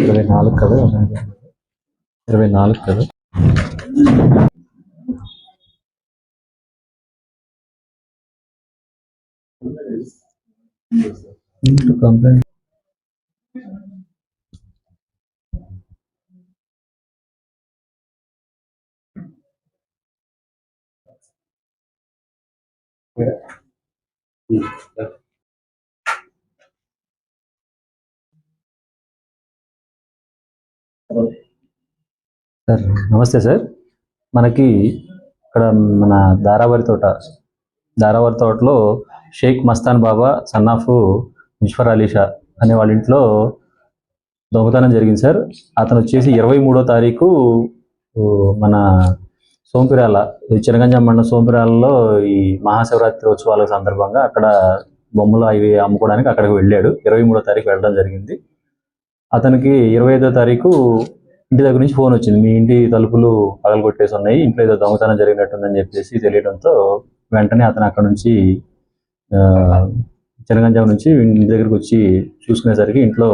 ఇరవై నాలుగు కదా ఇరవై నాలుగు కదా కంప్లైంట్ సార్ నమస్తే సార్ మనకి ఇక్కడ మన దారావరి తోట దారావర్ తోటలో షేక్ మస్తాన్ బాబా సన్ ఆఫ్ అలీ షా అనే వాళ్ళ ఇంట్లో దొంగతనం జరిగింది సార్. అతను వచ్చేసి ఇరవై మూడో తారీఖు మన సోంపిరాల ఈ చినగంజం మండలం సోంపిరాలలో ఈ మహాశివరాత్రి ఉత్సవాల సందర్భంగా అక్కడ బొమ్మలు అవి అమ్ముకోవడానికి అక్కడికి వెళ్ళాడు. ఇరవై మూడో తారీఖు వెళ్ళడం జరిగింది. అతనికి ఇరవై ఐదో తారీఖు ఇంటి దగ్గర నుంచి ఫోన్ వచ్చింది. మీ ఇంటి తలుపులు పగలగొట్టేసి ఉన్నాయి ఇంట్లో ఏదో దొంగతనం జరిగినట్టుందని చెప్పేసి తెలియడంతో వెంటనే అతను అక్కడ నుంచి ఆ, నుంచి ఇంటి దగ్గరికి వచ్చి చూసుకునేసరికి ఇంట్లో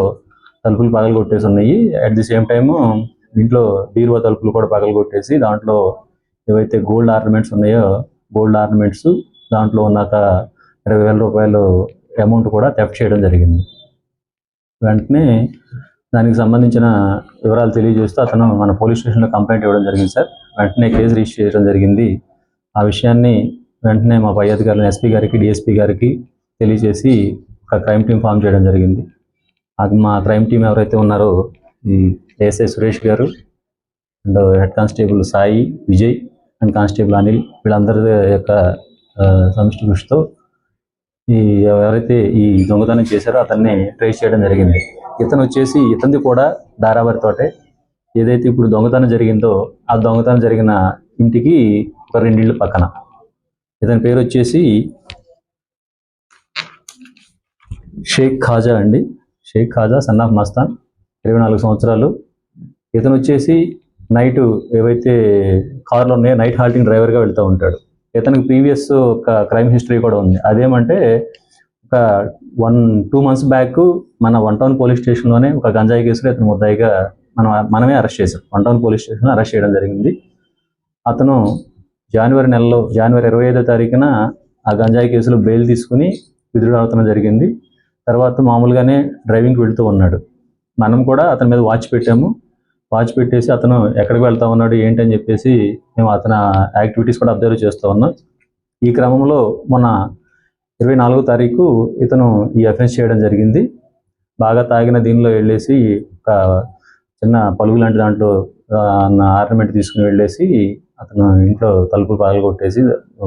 తలుపులు పగలగొట్టేసి ఉన్నాయి. అట్ ది సేమ్ టైము ఇంట్లో బీరువా తలుపులు కూడా పగలు కొట్టేసి దాంట్లో ఏవైతే గోల్డ్ ఆర్నమెంట్స్ ఉన్నాయో గోల్డ్ ఆర్నమెంట్స్ దాంట్లో ఉన్నాక ఇరవై వేల రూపాయలు అమౌంట్ కూడా తెఫ్ట్ చేయడం జరిగింది. వెంటనే దానికి సంబంధించిన వివరాలు తెలియజేస్తూ అతను మన పోలీస్ స్టేషన్లో కంప్లైంట్ ఇవ్వడం జరిగింది సార్. వెంటనే కేసు రిజిస్టర్ చేయడం జరిగింది. ఆ విషయాన్ని వెంటనే మా పై అధికారులు ఎస్పీ గారికి డిఎస్పీ గారికి తెలియజేసి ఒక క్రైమ్ టీం ఫామ్ చేయడం జరిగింది. మా క్రైమ్ టీం ఎవరైతే ఉన్నారో ఈ ASI Suresh garu and head constable Sai Vijay and constable Anil వీళ్ళందరి యొక్క సమిష్టి కృషితో ఈ ఎవరైతే ఈ దొంగతనం చేశారో అతన్ని ట్రేస్ చేయడం జరిగింది. ఇతను వచ్చేసి ఇతనిది కూడా దారావరి తోటే. ఏదైతే ఇప్పుడు దొంగతనం జరిగిందో ఆ దొంగతనం జరిగిన ఇంటికి ఒక రెండిళ్ళు పక్కన. ఇతని పేరు వచ్చేసి షేక్ ఖాజా అండి. షేక్ ఖాజా సన్ ఆఫ్ మస్తాన్ ఇరవై నాలుగు సంవత్సరాలు. ఇతను వచ్చేసి నైట్ ఏవైతే కార్లు ఉన్నాయో నైట్ హాల్టింగ్ డ్రైవర్గా వెళ్తూ ఉంటాడు. ఇతనికి ప్రీవియస్ ఒక క్రైమ్ హిస్టరీ కూడా ఉంది. అదేమంటే ఒక వన్ టూ మంత్స్ బ్యాక్ మన వన్ టౌన్ పోలీస్ స్టేషన్లోనే ఒక గంజాయి కేసులో ఇతను ముద్దాయిగా మనం మనమే అరెస్ట్ చేసాం వన్ టౌన్ పోలీస్ స్టేషన్లో అరెస్ట్ చేయడం జరిగింది. అతను జనవరి నెలలో జనవరి ఇరవై ఐదో తారీఖున ఆ గంజాయి కేసులో బెయిల్ తీసుకుని విధులు జరిగింది. తర్వాత మామూలుగానే డ్రైవింగ్కి వెళుతూ ఉన్నాడు. మనం కూడా అతని మీద వాచ్ పెట్టాము. వాచ్ పెట్టేసి అతను ఎక్కడికి వెళ్తా ఉన్నాడు ఏంటి అని చెప్పేసి మేము అతని యాక్టివిటీస్ కూడా అబ్జర్వ్ చేస్తూ ఉన్నాం. ఈ క్రమంలో మొన్న ఇరవై నాలుగో తారీఖు ఇతను ఈ అఫెన్స్ చేయడం జరిగింది. బాగా తాగిన దీనిలో వెళ్ళేసి ఒక చిన్న పలుగు లాంటి దాంట్లో ఆర్నమెంట్ తీసుకుని వెళ్ళేసి అతను ఇంట్లో తలుపులు పగలగొట్టేసి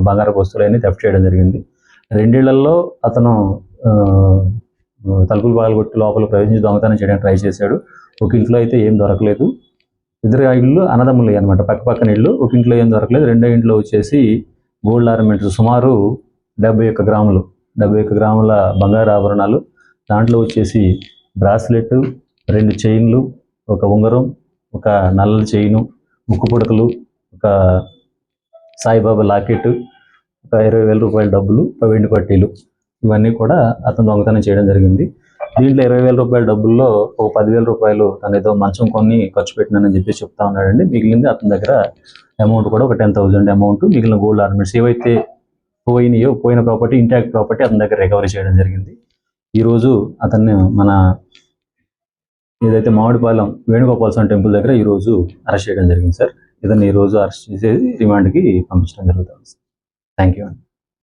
బంగారపు వస్తువులన్నీ థెఫ్ట్ చేయడం జరిగింది. రెండేళ్ళలో అతను తలుపులు పగలగొట్టి లోపల ప్రవేశించి దొంగతనం చేయడానికి ట్రై చేశాడు. ఒక ఇంట్లో అయితే ఏం దొరకలేదు. ఇద్దరు ఇళ్ళు అన్నదమ్ములు అనమాట పక్క పక్కన ఇళ్ళు ఒక ఇంట్లో ఏం దొరకలేదు. రెండో ఇంట్లో వచ్చేసి గోల్డ్ ఆర్నమెంట్స్ సుమారు డెబ్బై ఒక్క గ్రాములు డెబ్బై ఒక్క గ్రాముల బంగారు ఆభరణాలు. దాంట్లో వచ్చేసి బ్రాస్లెట్ రెండు చైన్లు ఒక ఉంగరం ఒక నల్ల చైను ముక్కు పుడకలు ఒక సాయిబాబా లాకెట్ ఒక ఇరవై వేల రూపాయల డబ్బులు ఒక వెండి పట్టీలు ఇవన్నీ కూడా అతను దొంగతనం చేయడం జరిగింది. దీంట్లో ఇరవై వేల రూపాయల డబ్బుల్లో ఒక పదివేల రూపాయలు తను ఏదో మంచం కొని ఖర్చు పెట్టినానని చెప్పి చెప్తా ఉన్నాడండి. మిగిలింది అతని దగ్గర అమౌంట్ కూడా ఒక టెన్ థౌసండ్ అమౌంట్ మిగిలిన గోల్డ్ ఆర్నమెంట్స్ ఏవైతే పోయినాయో పోయిన ప్రాపర్టీ ఇంటాక్ట్ ప్రాపర్టీ అతని దగ్గర రికవరీ చేయడం జరిగింది. ఈరోజు అతన్ని మన ఇదైతే మామిడిపాలెం వేణుగోపాల స్వామి టెంపుల్ దగ్గర ఈరోజు అరెస్ట్ చేయడం జరిగింది సార్. ఇతన్ని ఈరోజు అరెస్ట్ చేసేది రిమాండ్కి పంపించడం జరుగుతుంది సార్. థ్యాంక్ యూ అండి.